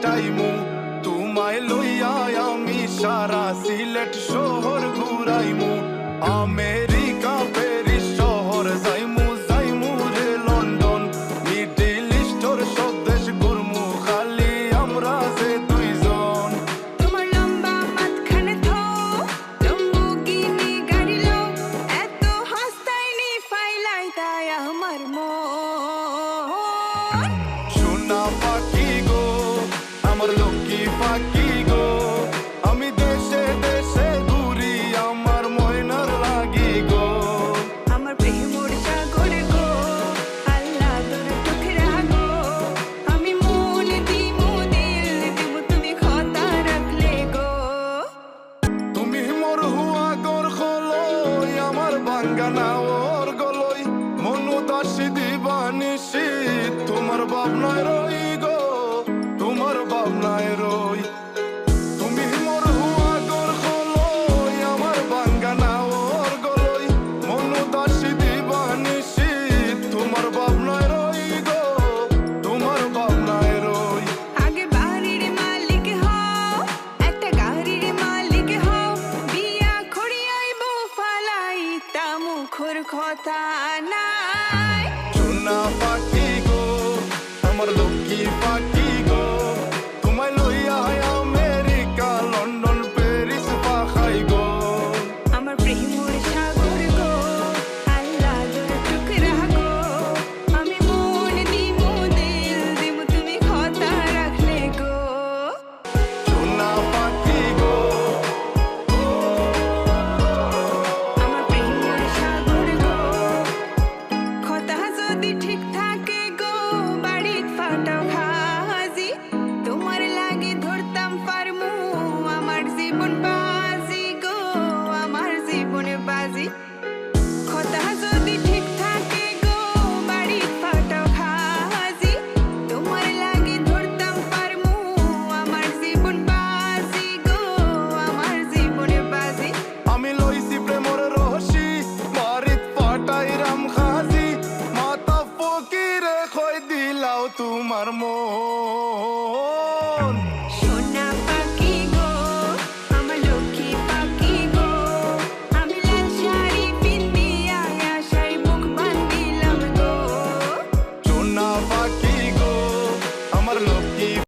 Time, to my loyal, yummy, Sarah, see, let's show her good. আমার লক্ষ্মী ফাঁকি গো। আমি দেশে দেশে ঘুরি আমার ময়নার লাগি গো। আমার প্রেমর সাগর গো আল্লাহ তোর টুকরা গো আমি মন দিব দিল তুমি খতা রাখলে গো। তুমি মোর হুয়া গর খলই আমার বাঙ্গানা ওর গলই। মন উদাসী দিবানিসি তোমার রই কথা না marmo